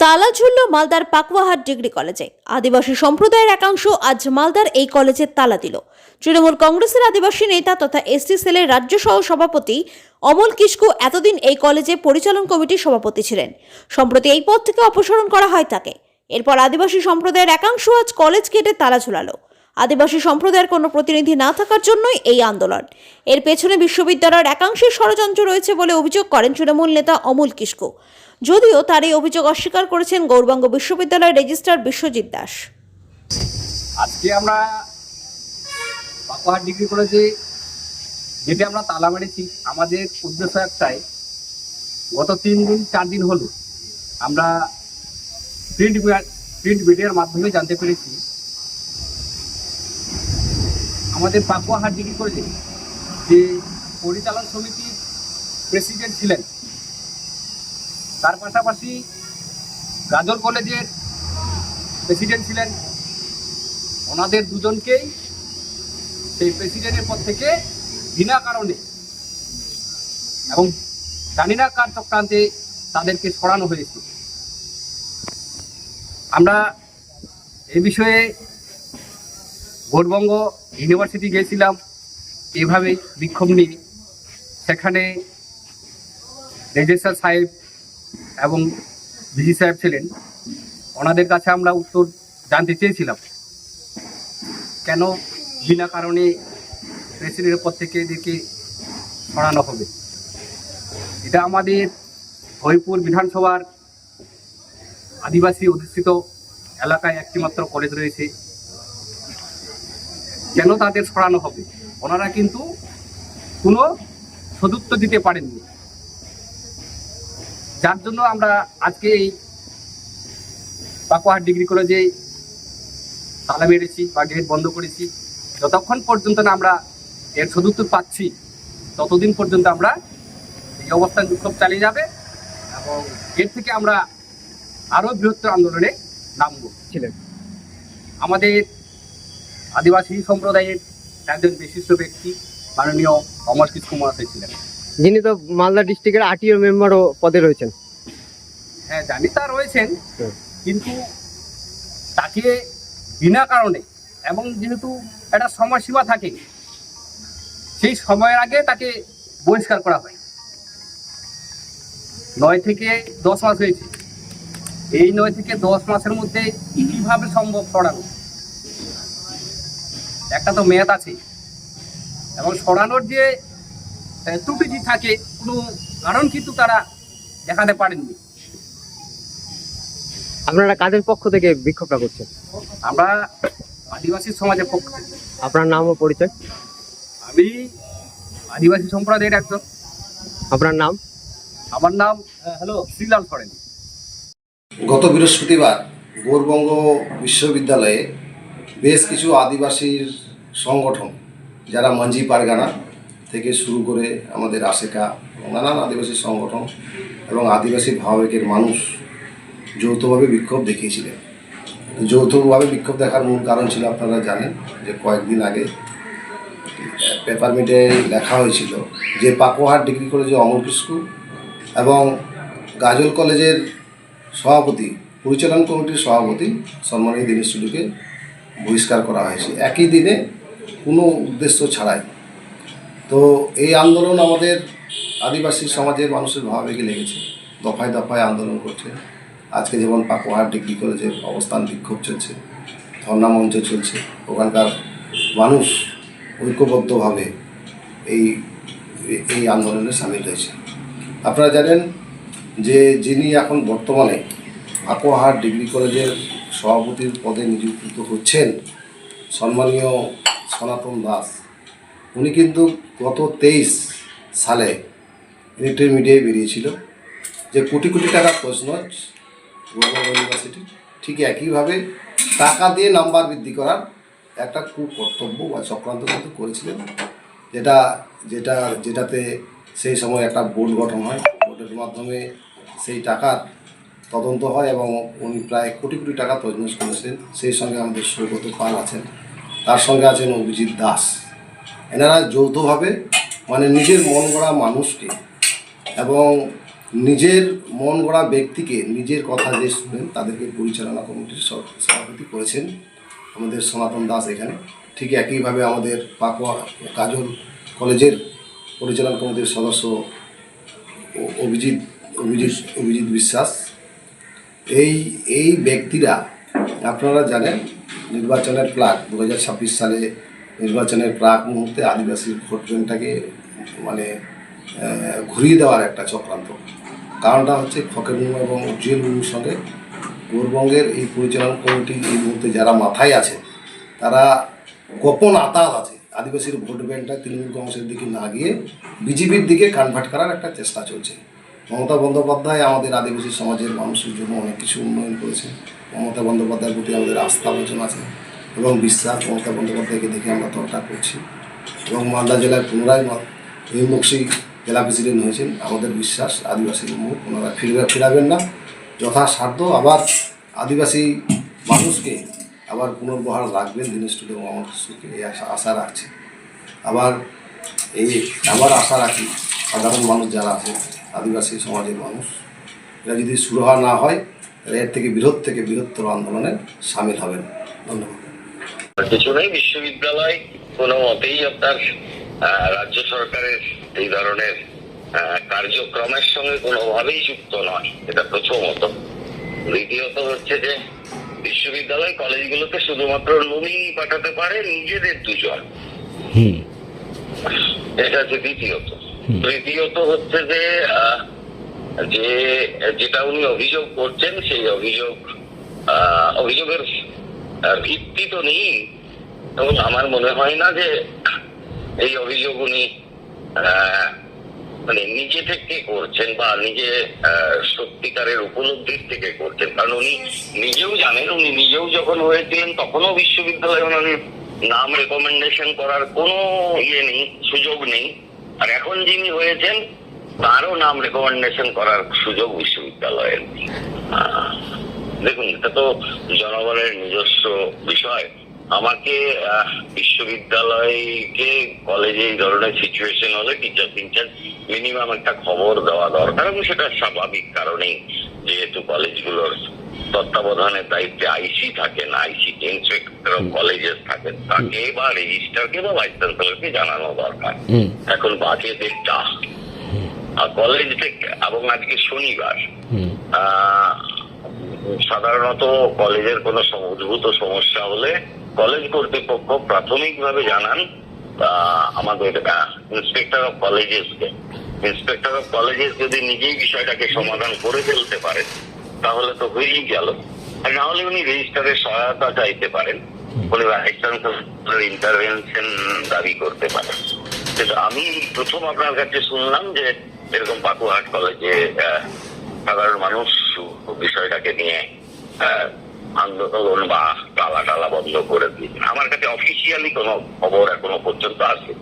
তালা ঝুলল মালদার পাকুয়াহাট ডিগ্রি কলেজে। আদিবাসী সম্প্রদায়ের একাংশ আজ মালদার এই কলেজে তালা দিল। তৃণমূল কংগ্রেসের আদিবাসী নেতা তথা এসটি সেলের রাজ্য সহ সভাপতি অমল কিস্কু এতদিন এই কলেজে পরিচালন কমিটির সভাপতি ছিলেন। সম্প্রতি এই পদ থেকে অপসারণ করা হয় তাকে। এরপর আদিবাসী সম্প্রদায়ের একাংশ আজ কলেজ গেটে তালা ঝুলালো। আদিবাসী সম্প্রদায়ের কোনো প্রতিনিধি না থাকার জন্যই এই আন্দোলন। এর পেছনে বিশ্ববিদ্যালয়ের একাংশের ষড়যন্ত্র রয়েছে বলে অভিযোগ করেন তৃণমূল নেতা অমল কিস্কু যদিও তার এই অভিযোগ অস্বীকার করেছেন গৌরবঙ্গ বিশ্ববিদ্যালয়ের রেজিস্ট্রার বিশ্বজিৎ দাস। আজকে আমরা পাকুয়াহাট ডিগ্রি কলেজে যেটা আমরা তালা মেরেছি। আমাদের উদ্দেশ্য একটাই, গত তিন দিন, চার দিন হলো আমরা প্রিন্ট প্রিন্ট মিডিয়ার মাধ্যমে জানতে পেরেছি। আমাদের পাকুয়াহাট ডিগ্রি কলেজে যে পরিচালন সমিতির প্রেসিডেন্ট ছিলেন তার পাশাপাশি গাজর কলেজের প্রেসিডেন্ট ছিলেন। ওনাদের দুজনকেই সেই প্রেসিডেন্টের পদ থেকে বিনা কারণে এবং জানি না কার চক্রান্তে তাদেরকে সরানো হয়েছে। আমরা এ বিষয়ে ভোটবঙ্গ ইউনিভার্সিটি গিয়েছিলাম এভাবে বিক্ষোভ নিয়ে। সেখানে রেজিস্ট্রার সাহেব এবং ভিজি সাহেব ছিলেন, ওনাদের কাছে আমরা উত্তর জানতে চেয়েছিলাম। কেন বিনা কারণে প্রেসিডেন্টের পদ থেকে এদেরকে সরানো হবে? এটা আমাদের হরিপুর বিধানসভার আদিবাসী অধিষ্ঠিত এলাকায় একটিমাত্র কলেজ রয়েছে। কেন তাদের সরানো হবে? ওনারা কিন্তু কোনো সদুত্তর দিতে পারেননি। যার জন্য আমরা আজকে এই পাকুয়াহাট ডিগ্রি কলেজে তালা মেরেছি বা গেট বন্ধ করেছি। যতক্ষণ পর্যন্ত না আমরা এর সদুত্তর পাচ্ছি, ততদিন পর্যন্ত আমরা এই অবস্থান বিক্ষোভ চালিয়ে যাবে এবং এর থেকে আমরা আরও বৃহত্তর আন্দোলনে নামব। ছিলেন আমাদের আদিবাসী সম্প্রদায়ের একজন বিশিষ্ট ব্যক্তি, মাননীয় অমর কিস কুমার ছিলেন। যিনি তো মালদা ডিস্ট্রিক্টের আরটিও মেম্বারও পদে রয়েছেন। হ্যাঁ জানি তা রয়েছেন কিন্তু তাকে বিনা কারণে এবং যেহেতু একটা সময়সীমা থাকে সেই সময়ের আগে তাকে বহিষ্কার করা হয়। নয় থেকে দশ মাস হয়েছে। এই নয় থেকে দশ মাসের মধ্যে কীভাবে সম্ভব সরানো? একটা তো মেয়াদ আছে। এবং সরানোর যে আহ, ত্রুটি থাকে কোনো কারণ কিন্তু তারা দেখাতে পারেননি। আপনারা কাদের পক্ষ থেকে বিক্ষোভটা করছেন? আমরা আদিবাসী সমাজের পক্ষ থেকে। আপনার নাম ও পরিচয়? আমি আদিবাসী সম্প্রদায়ের একজন। আপনার নাম? আমার নাম হ্যালো শ্রীলাল সরেন। গত বৃহস্পতিবার গৌরবঙ্গ বিশ্ববিদ্যালয়ে বেশ কিছু আদিবাসীর সংগঠন যারা মাঞ্জি পারগানা থেকে শুরু করে আমাদের আশেকা নানান আদিবাসী সংগঠন এবং আদিবাসী ভাবাবেগের মানুষ যৌথভাবে বিক্ষোভ দেখিয়েছিলেন। যৌথভাবে বিক্ষোভ দেখার মূল কারণ ছিল আপনারা জানেন যে কয়েকদিন আগে পেপার মিটে লেখা হয়েছিল যে পাকুয়াহাট ডিগ্রি কলেজে অমর কিস্কু এবং গাজল কলেজের সভাপতি, পরিচালন কমিটির সভাপতি সম্মানীয় দীনেশ টুডুকে বহিষ্কার করা হয়েছে। একই দিনে কোনো উদ্দেশ্য ছাড়াই তো এই আন্দোলন আমাদের আদিবাসী সমাজের মানুষের ভাবাবেগে লেগেছে। দফায় দফায় আন্দোলন করছে। আজকে যেমন পাকুয়াহাট ডিগ্রি কলেজের অবস্থান বিক্ষোভ চলছে, ধর্ণা মঞ্চ চলছে, ওখানকার মানুষ ঐক্যবদ্ধভাবে এই এই আন্দোলনে সামিল হয়েছে। আপনারা জানেন যে যিনি এখন বর্তমানে আকোহাট ডিগ্রি কলেজের সভাপতির পদে নিযুক্ত হচ্ছেন, সম্মানীয় সনাতন দাস। উনি কিন্তু গত তেইশ সালে ইলেকট্রিক মিডিয়ায় বেরিয়েছিল। যে কোটি কোটি টাকা প্রশ্ন ইউনিভার্সিটি ঠিক একইভাবে টাকা দিয়ে নাম্বার বৃদ্ধি করার একটা কুকর্তব্য বা চক্রান্ত কিন্তু করেছিলেন, যেটা যেটা, যেটাতে সেই সময় একটা বোর্ড গঠন হয়। বোর্ডের মাধ্যমে সেই টাকার তদন্ত হয় এবং উনি প্রায় কোটি কোটি টাকা তজনস করেছিলেন। সেই সঙ্গে আমাদের সৌগত পাল আছেন। তার সঙ্গে আছেন অভিজিৎ দাস। এনারা যৌথভাবে মানে নিজের মন গড়া মানুষকে এবং নিজের মন গড়া ব্যক্তিকে নিজের কথা যে শুনেন, তাদেরকে পরিচালনা কমিটির সভাপতি করেছেন আমাদের সনাতন দাস এখানে। ঠিক একইভাবে আমাদের পাকুয়া কাজল কলেজের পরিচালনা কমিটির সদস্য অভিজিৎ অভিজিৎ অভিজিৎ বিশ্বাস। এই এই ব্যক্তিরা, আপনারা জানেন নির্বাচনের প্রাক দু সালে নির্বাচনের প্রাক মুহূর্তে আদিবাসী ভোট ব্যাংকটাকে মানে ঘুরিয়ে দেওয়ার একটা চক্রান্ত। কারণটা হচ্ছে ফকের মুর্মু এবং উজ্জ্বল মুর্মুর সঙ্গে গৌরবঙ্গের এই পরিচালনা কমিটি এই মুহূর্তে যারা মাথায় আছে, তারা গোপন আতাল আছে। আদিবাসীর ভোট ব্যাংকটা তৃণমূল কংগ্রেসের দিকে না গিয়ে বিজেপির দিকে কনভার্ট করার একটা চেষ্টা চলছে। মমতা বন্দ্যোপাধ্যায় আমাদের আদিবাসী সমাজের মানুষের জন্য অনেক কিছু উন্নয়ন করেছে মমতা বন্দ্যোপাধ্যায়ের প্রতি আমাদের আস্থা বচন আছে। এবং বিশ্বাস মমতা বন্দ্যোপাধ্যায়কে দেখে আমরা তর্টা করছি। এবং মালদা জেলায় পুনরায় হিমবক্সি জেলা প্রেসিডেন্ট হয়েছেন আমাদের বিশ্বাস আদিবাসীর মুখ ওনারা ফিরবে ফিরাবেন না। যথাসাধ্য আবার আদিবাসী মানুষকে আবার পুনর্বহার রাখবেন দীনেশ টুডু এবং আমার এই আশা আশা রাখছি। আবার এই আবার আশা রাখি সাধারণ মানুষ যারা আছে আদিবাসী সমাজের মানুষ, এরা যদি সুরাহা না হয় তাহলে এর থেকে বৃহৎ থেকে বৃহত্তর আন্দোলনে সামিল হবেন। ধন্যবাদ। কিছু নেই বিশ্ববিদ্যালয় কোনো মতেই আপনার রাজ্য সরকারের এই ধরনের কার্যক্রমের সঙ্গে কোনোভাবেই যুক্ত নয়। এটা প্রথমত। দ্বিতীয়ত হচ্ছে যে বিশ্ববিদ্যালয় কলেজগুলোতে শুধুমাত্র নমিনি পাঠাতে পারে নিজেদের দুজন। এটা হচ্ছে দ্বিতীয়ত। তৃতীয়ত হচ্ছে যে যে যেটা উনি অভিযোগ করছেন সেই অভিযোগ আহ, অভিযোগের ভিত্তি তো নেই। এবং আমার মনে হয় না যে এই অভিযোগ উনি মানে নিজে থেকে করছেন বা নিজে সত্যিকারের উপলব্ধির থেকে করছেন। কারণ উনি নিজেও জানেন, উনি নিজেও যখন হয়েছিলেন তখনও বিশ্ববিদ্যালয়ে ওনার নাম রেকমেন্ডেশন করার কোনো ইয়ে নেই, সুযোগ নেই। আর এখন যিনি হয়েছেন, তারও নাম রেকমেন্ডেশন করার সুযোগ বিশ্ববিদ্যালয়ের নেই। দেখুন এটা তো জনগণের নিজস্ব বিষয়। আমাকে বিশ্ববিদ্যালয়কে কলেজে এই ধরনের সিচুয়েশন হলে টিচার টিচার মিনিমাম একটা খবর দেওয়া দরকার এবং সেটা স্বাভাবিক কারণেই যেহেতু কলেজগুলোর তত্ত্বাবধানের দায়িত্বে আইসি থাকেন আইসি ইন্সপেক্টর অফ কলেজেস থাকেন তাকে বা রেজিস্ট্রারকে বা ভাইস চ্যান্সেলরকে জানানো দরকার। এখন বাজেটের চাপ আর কলেজ থেকে এবং আজকে শনিবার আহ, সাধারণত কলেজের কোনো উদ্ভূত সমস্যা হলে কলেজ কর্তৃপক্ষ প্রাথমিকভাবে জানান আমাদের ইন্সপেক্টর অফ কলেজেসকে। ইন্সপেক্টর অফ কলেজেস যদি নিজেই বিষয়টাকে সমাধান করে ফেলতে পারেন তাহলে তো হয়েই গেল। আর না হলে উনি রেজিস্টারের সহায়তা চাইতে পারেন, উনি ইন্টারভেনশন দাবি করতে পারেন। কিন্তু আমি প্রথম আপনার কাছে শুনলাম যে এরকম পাকুহাট কলেজে সাধারণ মানুষ বিষয়টাকে নিয়ে আন্দোলন বা টালা টালা বন্ধ করে দিয়েছেন আমার কাছে অফিসিয়ালি কোনো খবর এখনও পর্যন্ত আসে